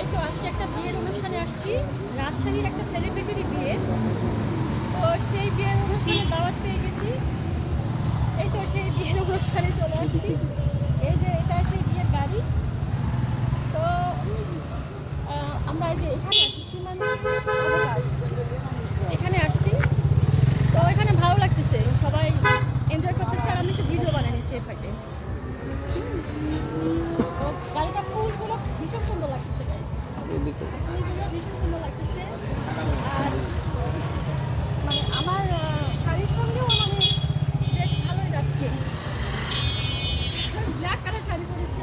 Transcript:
এই তো আজকে একটা বিয়ের অনুষ্ঠানে আসছি। রাজশাহীর একটা সেলিব্রিটির বিয়ে। তো সেই বিয়ের অনুষ্ঠানে দাওয়াত পেয়ে গেছি। এই তো সেই বিয়ের অনুষ্ঠানে চলে আসছি। এই যে এটা সেই বিয়ের গাড়ি তো আমরা এই যে এখানে আসছি সীমান্ত এখানে আসছি। তো এখানে ভালো লাগতেছে, সবাই এনজয় করতেছে আমি একটু ভিডিও বানিয়ে নিচ্ছি এই শাড়ি পরেছি